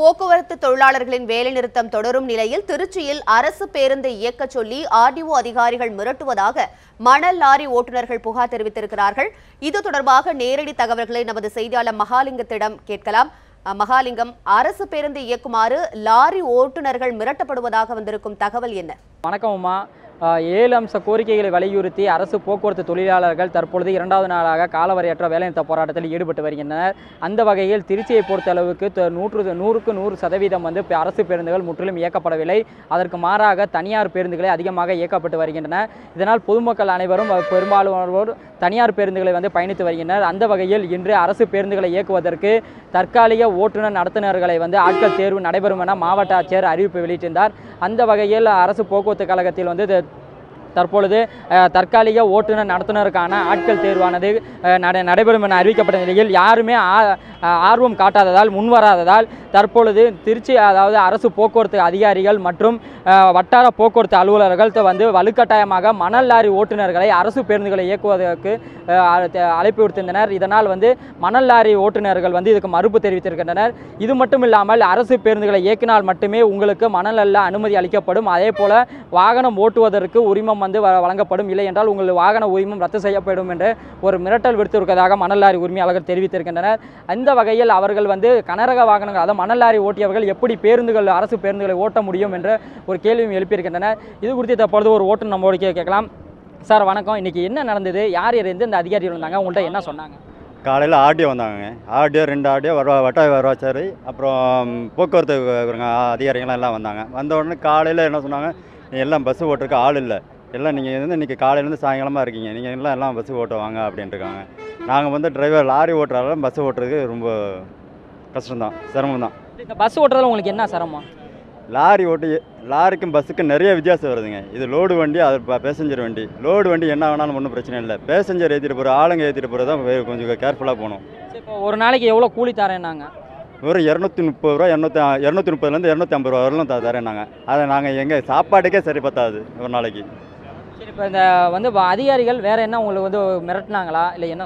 போக்குவரத்து தொழிலாளர்களின் வேலைநிறுத்தம் தொடரும் நிலையில் திருச்சியில் அரசு பேருந்தை இயக்கச் சொல்லி ஆர்டிஓ அதிகாரிகள் மிரட்டுவதாக மணல் லாரி ஓட்டுநர்கள் புகார் தெரிவித்திருக்கிறார்கள். இது தொடர்பாக நேரடி தகவல்களை நமது செய்தியாளர் மகாலிங்கத்திடம் கேட்கலாம். மகாலிங்கம் அரசு பேருந்தை இயக்குமாறு லாரி ஓட்டுநர்கள் மிரட்டப்படுவதாக வந்திருக்கும் தகவல் என்ன? வணக்கம் ஏழு அம்ச கோரிக்கைகளை வலியுறுத்தி அரசு போக்குவரத்து தொழிலாளர்கள் தற்பொழுது இரண்டாவது நாளாக காலவரையற்ற வேலைநிறுத்த போராட்டத்தில் ஈடுபட்டு வருகின்றனர். அந்த வகையில் திருச்சியை பொறுத்தளவுக்கு த- நூற்று நூறுக்கு நூறு சதவீதம் வந்து அரசு பேருந்துகள் முற்றிலும் இயக்கப்படவில்லை. அதற்கு மாறாக தனியார் பேருந்துகளே அதிகமாக இயக்கப்பட்டு வருகின்றன. இதனால் பொதுமக்கள் அனைவரும் பெரும்பாலானோர் தனியார் பேருந்துகளை வந்து பயணித்து வருகின்றனர். அந்த வகையில் இன்று அரசு பேருந்துகளை இயக்குவதற்கு தற்காலிக ஓட்டுநர் நடத்துனர்களை வந்து ஆட்கள் தேர்வு நடைபெறும் என மாவட்ட ஆட்சியர் அறிவிப்பு வெளியிட்டிருந்தார். அந்த வகையில் அரசு போக்குவரத்து கழகத்தில் வந்து தற்பொழுது தற்காலிக ஓட்டுநர் நடத்துனருக்கான ஆட்கள் தேர்வானது நட நடைபெறும் என அறிவிக்கப்பட்ட நிலையில் யாருமே ஆர்வம் காட்டாததால் முன்வராததால் தற்பொழுது திருச்சி அதாவது அரசு போக்குவரத்து அதிகாரிகள் மற்றும் வட்டார போக்குவரத்து அலுவலர்கள் வந்து வலுக்கட்டாயமாக மணல் லாரி ஓட்டுநர்களை அரசு பேருந்துகளை இயக்குவதற்கு அழைப்பு விடுத்திருந்தனர். இதனால் வந்து மணல் லாரி ஓட்டுநர்கள் வந்து இதுக்கு மறுப்பு தெரிவித்திருக்கின்றனர். இது மட்டும் இல்லாமல் அரசு பேருந்துகளை இயக்கினால் மட்டுமே உங்களுக்கு மணல் அல்ல அனுமதி அளிக்கப்படும். அதே போல வாகனம் ஓட்டுவதற்கு உரிமம் வந்து வ- வழங்கப்படும். இல்லை என்றால் உங்கள் வாகன உரிமம் ரத்து செய்யப்படும் என்று ஒரு மிரட்டல் விடுத்திருப்பதாக மணல் லாரி உரிமையாளர்கள் தெரிவித்திருக்கின்றனர். அந்த வகையில் அவர்கள் வந்து கனரக வாகனங்கள் அதாவது மணல் லாரி ஓட்டியவர்கள் எப்படி பேருந்துகள் அரசு பேருந்துகளை ஓட்ட முடியும் என்று ஒரு கேள்வியும் எழுப்பியிருக்கின்றனர். இது குறித்து தற்பொழுது ஒரு ஓட்டு நம்மளோட கேட்கலாம். சார் வணக்கம். இன்னைக்கு என்ன நடந்தது? யார் யார் எந்த இந்த அதிகாரிகள் வந்தாங்க? உங்கள்கிட்ட என்ன சொன்னாங்க? காலையில் ஆர்டிஓ வந்தாங்க ஆர்டிஓ ரெண்டு ஆர்டிஓ வர வட்ட வரவாச்சாரி அப்புறம் போக்குவரத்து அதிகாரிகள்லாம் எல்லாம் வந்தாங்க. வந்த உடனே காலையில் என்ன சொன்னாங்க? எல்லாம் பஸ்ஸு ஓட்டுறதுக்கு ஆள் இல்லை. எல்லாம் நீங்கள் வந்து இன்றைக்கி காலையிலேருந்து சாயங்காலமாக இருக்கீங்க. நீங்கள் எல்லாம் எல்லாம் பஸ்ஸு ஓட்டுவாங்க அப்படின்ட்டு இருக்காங்க நாங்கள் வந்து டிரைவர் லாரி ஓட்டுறாலும் பஸ்ஸு ஓட்டுறதுக்கு ரொம்ப கஷ்டம்தான் சிரமம் தான் இந்த பஸ் ஓட்டுறதுல உங்களுக்கு என்ன சிரமம்? லாரி ஓட்டி லாரிக்கும் பஸ்ஸுக்கும் நிறைய வித்தியாசம் வருதுங்க. இது லோடு வண்டி அது பேசஞ்சர் வண்டி. லோடு வண்டி என்ன வேணாலும் ஒன்றும் பிரச்சனை இல்லை. பேசஞ்சர் ஏற்றிட்டு போகிற ஆளுங்க ஏற்றிட்டு போகிறது தான் கொஞ்சம் கேர்ஃபுல்லாக போகணும். இப்போ ஒரு நாளைக்கு எவ்வளோ கூலி தரேன்னாங்க? வெறும் இரநூத்தி முப்பது ரூபா இரநூத்தி இரநூத்தி முப்பதுலேருந்து இரநூத்தி ஐம்பது ரூபா வரலாம் தரேன் நாங்கள் அதை நாங்கள் எங்கள் சாப்பாட்டுக்கே சரி பத்தாது ஒரு நாளைக்கு. இப்போ இந்த வந்து அதிகாரிகள் வேற என்ன உங்களுக்கு வந்து மிரட்டினாங்களா? இல்லை என்ன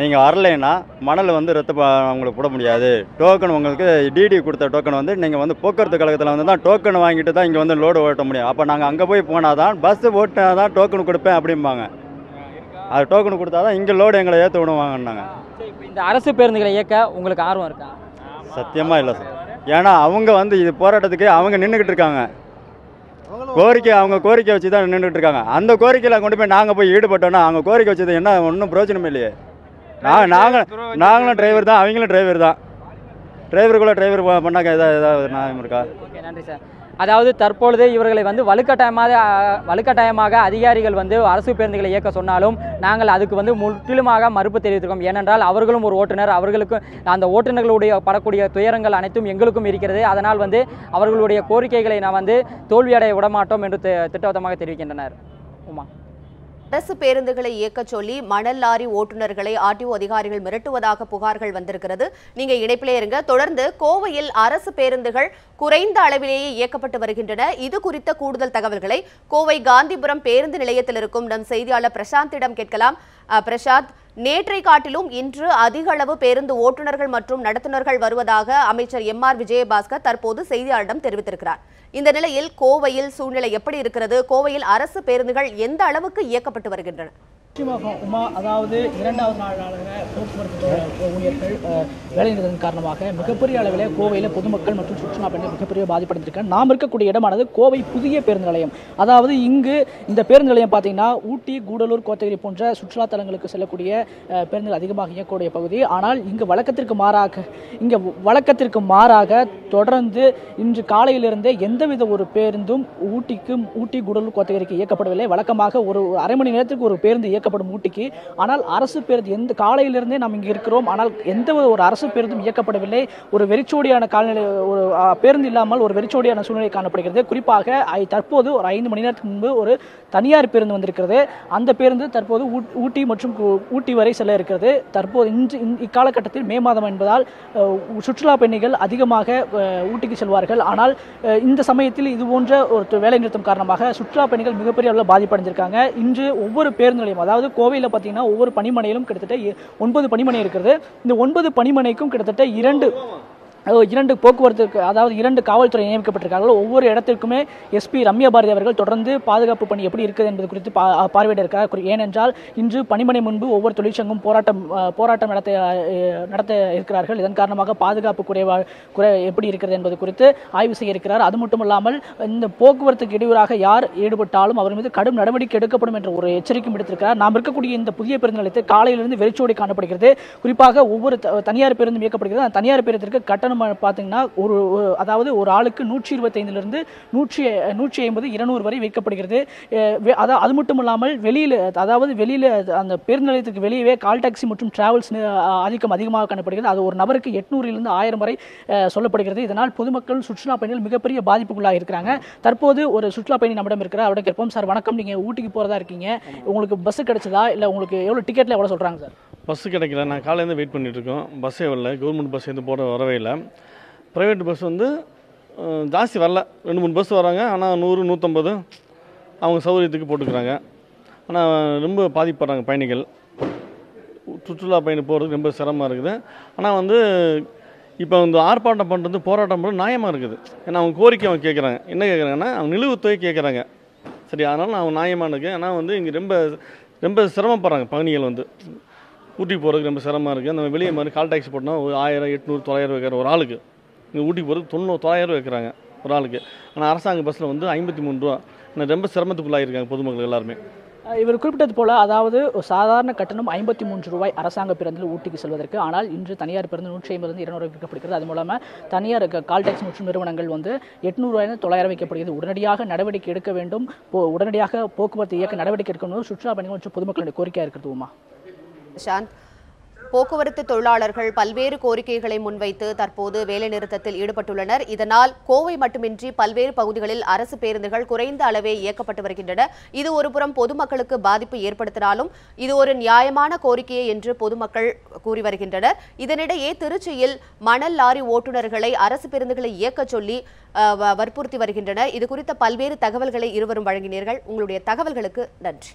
நீங்கள் வரலைன்னா மணல் வந்து ரத்து ப- உங்களுக்கு போட முடியாது. டோக்கன் உங்களுக்கு டிடி கொடுத்த டோக்கன் வந்து நீங்கள் வந்து போக்குவரத்து கழகத்தில் வந்து தான் டோக்கன் வாங்கிட்டு தான் இங்கே வந்து லோடு ஓட்ட முடியும். அப்போ நாங்கள் அங்கே போய் போனால் தான் பஸ்ஸு ஓட்டினா தான் டோக்கன் கொடுப்பேன் அப்படிம்பாங்க. அது டோக்கன் கொடுத்தா தான் இங்கே லோடு எங்களை ஏற்ற விடுவாங்கன்னாங்க. சரி இப்போ இந்த அரசு பேருந்துகளை இயக்க உங்களுக்கு ஆர்வம் இருக்கா? சத்தியமாக இல்லை சார். ஏன்னா அவங்க வந்து இது போராட்டத்துக்கு அவங்க நின்றுக்கிட்டு இருக்காங்க. கோரிக்கை அவங்க கோரிக்கை வச்சு தான் நின்றுட்டு இருக்காங்க. அந்த கோரிக்கையில் கொண்டு போய் நாங்கள் போய் ஈடுபட்டோன்னா அவங்க கோரிக்கை வச்சது என்ன ஒன்றும் பிரயோஜனம் இல்லையே. நான் நாங்கள் நாங்களும் டிரைவர் தான் அவங்களும் டிரைவர் தான். டிரைவருக்குள்ளே டிரைவர் பண்ணாக்க ஏதாவது ஏதாவது நியாயம் இருக்கா? நன்றி சார். அதாவது தற்பொழுது இவர்களை வந்து வலுக்கட்டாயமாக வலுக்கட்டாயமாக அதிகாரிகள் வந்து அரசு பேருந்துகளை இயக்க சொன்னாலும் நாங்கள் அதுக்கு வந்து முற்றிலுமாக மறுப்பு தெரிவித்திருக்கோம். ஏனென்றால் அவர்களும் ஒரு ஓட்டுநர். அவர்களுக்கும் அந்த ஓட்டுநர்களுடைய படக்கூடிய துயரங்கள் அனைத்தும் எங்களுக்கும் இருக்கிறது. அதனால் வந்து அவர்களுடைய கோரிக்கைகளை நான் வந்து தோல்வியடைய விடமாட்டோம் என்று திட்டவட்டமாக தெரிவிக்கின்றனர். உமா. அரசு பேருந்துகளை இயக்கச் சொல்லி மணல் லாரி ஓட்டுநர்களை ஆர்டிஓ அதிகாரிகள் மிரட்டுவதாக புகார்கள் வந்திருக்கிறது. நீங்க இணைப்பிலே இருங்க. தொடர்ந்து கோவையில் அரசு பேருந்துகள் குறைந்த அளவிலேயே இயக்கப்பட்டு வருகின்றன. இது குறித்த கூடுதல் தகவல்களை கோவை காந்திபுரம் பேருந்து நிலையத்தில் இருக்கும் நம் செய்தியாளர் பிரசாந்திடம் கேட்கலாம். பிரசாத் நேற்றை காட்டிலும் இன்று அதிக அளவு பேருந்து ஓட்டுநர்கள் மற்றும் நடத்துனர்கள் வருவதாக அமைச்சர் எம் ஆர் விஜயபாஸ்கர் தற்போது செய்தியாளரிடம் தெரிவித்திருக்கிறார். இந்த நிலையில் கோவையில் சூழ்நிலை எப்படி இருக்கிறது? கோவையில் அரசு பேருந்துகள் எந்த அளவுக்கு இயக்கப்பட்டு வருகின்றன? நிச்சயமாக உமா அதாவது இரண்டாவது நாளான போக்குவரத்து தொ- ஊழியர்கள் வேலைநிறுத்தம் காரணமாக மிகப்பெரிய அளவில் கோவையில் பொதுமக்கள் மற்றும் சுற்றுலா பயணிகள் மிகப்பெரிய பாதிப்படைந்திருக்காங்க நாம் இருக்கக்கூடிய இடமானது கோவை புதிய பேருந்து நிலையம். அதாவது இங்கு இந்த பேருந்து நிலையம் பார்த்தீங்கன்னா ஊட்டி கூடலூர் கோத்தகிரி போன்ற சுற்றுலா தலங்களுக்கு செல்லக்கூடிய பேருந்துகள் அதிகமாக இயக்கக்கூடிய பகுதி. ஆனால் இங்கு வழக்கத்திற்கு மாறாக இங்கே வழக்கத்திற்கு மாறாக தொடர்ந்து இன்று காலையிலிருந்தே எந்தவித ஒரு பேருந்தும் ஊட்டிக்கு ஊட்டி கூடலூர் கோத்தகிரிக்கு இயக்கப்படவில்லை. வழக்கமாக ஒரு அரை மணி நேரத்துக்கு ஒரு பேருந்து இயக்கப்படும் ஊட்டிக்கு. ஆனால் அரசு பேருந்து எந்த காலையிலிருந்தே நாம் இங்கே இருக்கிறோம். ஆனால் எந்த ஒரு அரசு பேருந்தும் இயக்கப்படவில்லை. ஒரு வெறிச்சோடியான காலநிலை ஒரு பேருந்து இல்லாமல் ஒரு வெறிச்சோடியான சூழ்நிலை காணப்படுகிறது. குறிப்பாக தற்போது ஒரு ஐந்து மணி நேரத்துக்கு முன்பு ஒரு தனியார் பேருந்து வந்திருக்கிறது. அந்த பேருந்து தற்போது ஊட்டி மற்றும் ஊட்டி வரை செல்ல இருக்கிறது. தற்போது இன்று இக்காலகட்டத்தில் மே மாதம் என்பதால் சுற்றுலா பயணிகள் அதிகமாக ஊட்டிக்கு செல்வார்கள். ஆனால் இந்த சமயத்தில் இது போன்ற ஒரு வேலைநிறுத்தம் வேலை காரணமாக சுற்றுலா பயணிகள் மிகப்பெரிய அளவில் பாதிப்படைஞ்சிருக்காங்க. இன்று ஒவ்வொரு பேருந்து நிலையம் அதாவது கோவையில் பார்த்தீங்கன்னா ஒவ்வொரு பணிமனையிலும் கிட்டத்தட்ட ஒன்பது பணிமனை இருக்கிறது. இந்த ஒன்பது பணிமனைக்கும் கிட்டத்தட்ட இரண்டு இரண்டு போக்குவரத்துக்கு அதாவது இரண்டு காவல்துறை நியமிக்கப்பட்டிருக்கார்கள். ஒவ்வொரு இடத்திற்குமே எஸ்பி ரம்யா பாரதி அவர்கள் தொடர்ந்து பாதுகாப்பு பணி எப்படி இருக்குது என்பது குறித்து பா பார்வையிட இருக்கிறார் ஏனென்றால் இன்று பணிமனை முன்பு ஒவ்வொரு தொழிற்சங்கம் போராட்டம் போராட்டம் நடத்த நடத்த இருக்கிறார்கள். இதன் காரணமாக பாதுகாப்பு குறைவா குறை எப்படி இருக்கிறது என்பது குறித்து ஆய்வு செய்ய இருக்கிறார். அது மட்டுமல்லாமல் இந்த போக்குவரத்துக்கு இடையூறாக யார் ஈடுபட்டாலும் அவர் மீது கடும் நடவடிக்கை எடுக்கப்படும் என்ற ஒரு எச்சரிக்கையும் விடுத்திருக்கிறார். நாம் இருக்கக்கூடிய இந்த புதிய பேருந்து நிலையத்தில் காலையிலிருந்து வெறிச்சோடி காணப்படுகிறது. குறிப்பாக ஒவ்வொரு த- தனியார் பேருந்தும் இயக்கப்படுகிறது. அந்த தனியார் பேருந்திற்கு கட்டணம் பார்த்தீங்கன்னா ஒரு அதாவது ஒரு ஆளுக்கு நூற்றி இருபத்தைந்திலிருந்து நூற்றி நூற்றி ஐம்பது இருநூறு வரை வைக்கப்படுகிறது. அஹ் வெ- அதா மட்டும் இல்லாமல் வெளியில் அதாவது வெளியில் அந்த பேருந்து நிலையத்துக்கு வெளியே கால் டாக்ஸி மற்றும் டிராவல்ஸ் ஆதிக்கம் அதிகமாக காணப்படுகிறது. அது ஒரு நபருக்கு எட்நூறிலிருந்து ஆயிரம் வரை சொல்லப்படுகிறது. இதனால் பொதுமக்கள் சுற்றுலா பயணிகள் மிகப்பெரிய பாதிப்புக்குள்ளாக இருக்கிறாங்க. தற்போது ஒரு சுற்றுலா பயணி நம்மிடம் இருக்கிறார். அவருடைய கேட்போம். சார் வணக்கம். நீங்கள் ஊட்டிக்கு போகிறதா இருக்கீங்க. உங்களுக்கு பஸ் கிடைச்சதா? இல்லை உங்களுக்கு எவ்வளோ டிக்கெட்டில் எவ்வளோ சொல்கிறாங்க சார்? பஸ்ஸு கிடைக்கல. நான் காலையிலேருந்து வெயிட் பண்ணிகிட்ருக்கோம் இருக்கோம் பஸ்ஸே வரல. கவர்மெண்ட் பஸ் எதுவும் போட வரவே இல்லை. ப்ரைவேட் பஸ் வந்து ஜாஸ்தி வரல. ரெண்டு மூணு பஸ் வராங்க. ஆனால் நூறு நூற்றம்பது அவங்க சௌகரியத்துக்கு போட்டுக்கிறாங்க. ஆனால் ரொம்ப பாதிப்படுறாங்க பயணிகள். சுற்றுலா பயணி போகிறதுக்கு ரொம்ப சிரமமாக இருக்குது. ஆனால் வந்து இப்போ வந்து ஆர்ப்பாட்டம் பண்ணுறது போராட்டம் பண்ணுறது நியாயமாக இருக்குது. ஏன்னா அவங்க கோரிக்கை அவங்க கேட்குறாங்க. என்ன கேட்குறாங்கன்னா அவங்க நிலுவுத்தொகை கேட்குறாங்க. சரி அதனால் அவங்க நியாயமாக இருக்கேன் ஆனால் வந்து இங்கே ரொம்ப ரொம்ப சிரமப்படுறாங்க பயணிகள் வந்து. ஊட்டி போகிறதுக்கு ரொம்ப சிரமமாக இருக்குது நம்ம வெளியே மாதிரி கால் டாக்ஸி போட்டோம்னா ஒரு ஆயிரம் எட்நூறு தொள்ளாயிரம் வைக்கிற ஒரு ஆளுக்கு. இங்கே ஊட்டி போகிறதுக்கு தொண்ணூறு தொள்ளாயிரம் வைக்கிறாங்க ஒரு ஆளுக்கு. ஆனால் அரசாங்க பஸ்ஸில் வந்து ஐம்பத்தி மூணு ரூபா. இன்னும் ரொம்ப சிரமத்துக்குள்ளாகிருக்காங்க பொதுமக்கள் எல்லாருமே. இவர் குறிப்பிட்டது போல அதாவது சாதாரண கட்டணம் ஐம்பத்தி மூன்று ரூபாய் அரசாங்க பேருந்தில் ஊட்டிக்கு செல்வதற்கு. ஆனால் இன்று தனியார் பேருந்து நூற்றி ஐம்பது இருநூறு விற்கப்படுகிறது அது மூலமாக தனியார் கால் டாக்ஸ் மற்றும் நிறுவனங்கள் வந்து எட்நூறுவாயிலிருந்து தொள்ளாயிரம் வைக்கப்படுகிறது. உடனடியாக நடவடிக்கை எடுக்க வேண்டும். போ- உடனடியாக போக்குவரத்து இயக்க நடவடிக்கை எடுக்கணும் சுற்றுலா பயணிகள் மற்றும் பொதுமக்களுடைய கோரிக்கையாக இருக்கிறதுமா சாந்த் போக்குவரத்து தொழிலாளர்கள் பல்வேறு கோரிக்கைகளை முன்வைத்து தற்போது வேலைநிறுத்தத்தில் ஈடுபட்டுள்ளனர். இதனால் கோவை மட்டுமின்றி பல்வேறு பகுதிகளில் அரசு பேருந்துகள் குறைந்த அளவே இயக்கப்பட்டு வருகின்றன. இது ஒருபுறம் பொதுமக்களுக்கு பாதிப்பு ஏற்படுத்தினாலும் இது ஒரு நியாயமான கோரிக்கையே என்று பொதுமக்கள் கூறி வருகின்றனர். இதனிடையே திருச்சியில் மணல் லாரி ஓட்டுநர்களை அரசு பேருந்துகளை இயக்கச் சொல்லி வ- வற்புறுத்தி வருகின்றனர். இது குறித்த பல்வேறு தகவல்களை இருவரும் வழங்கினீர்கள். உங்களுடைய தகவல்களுக்கு நன்றி.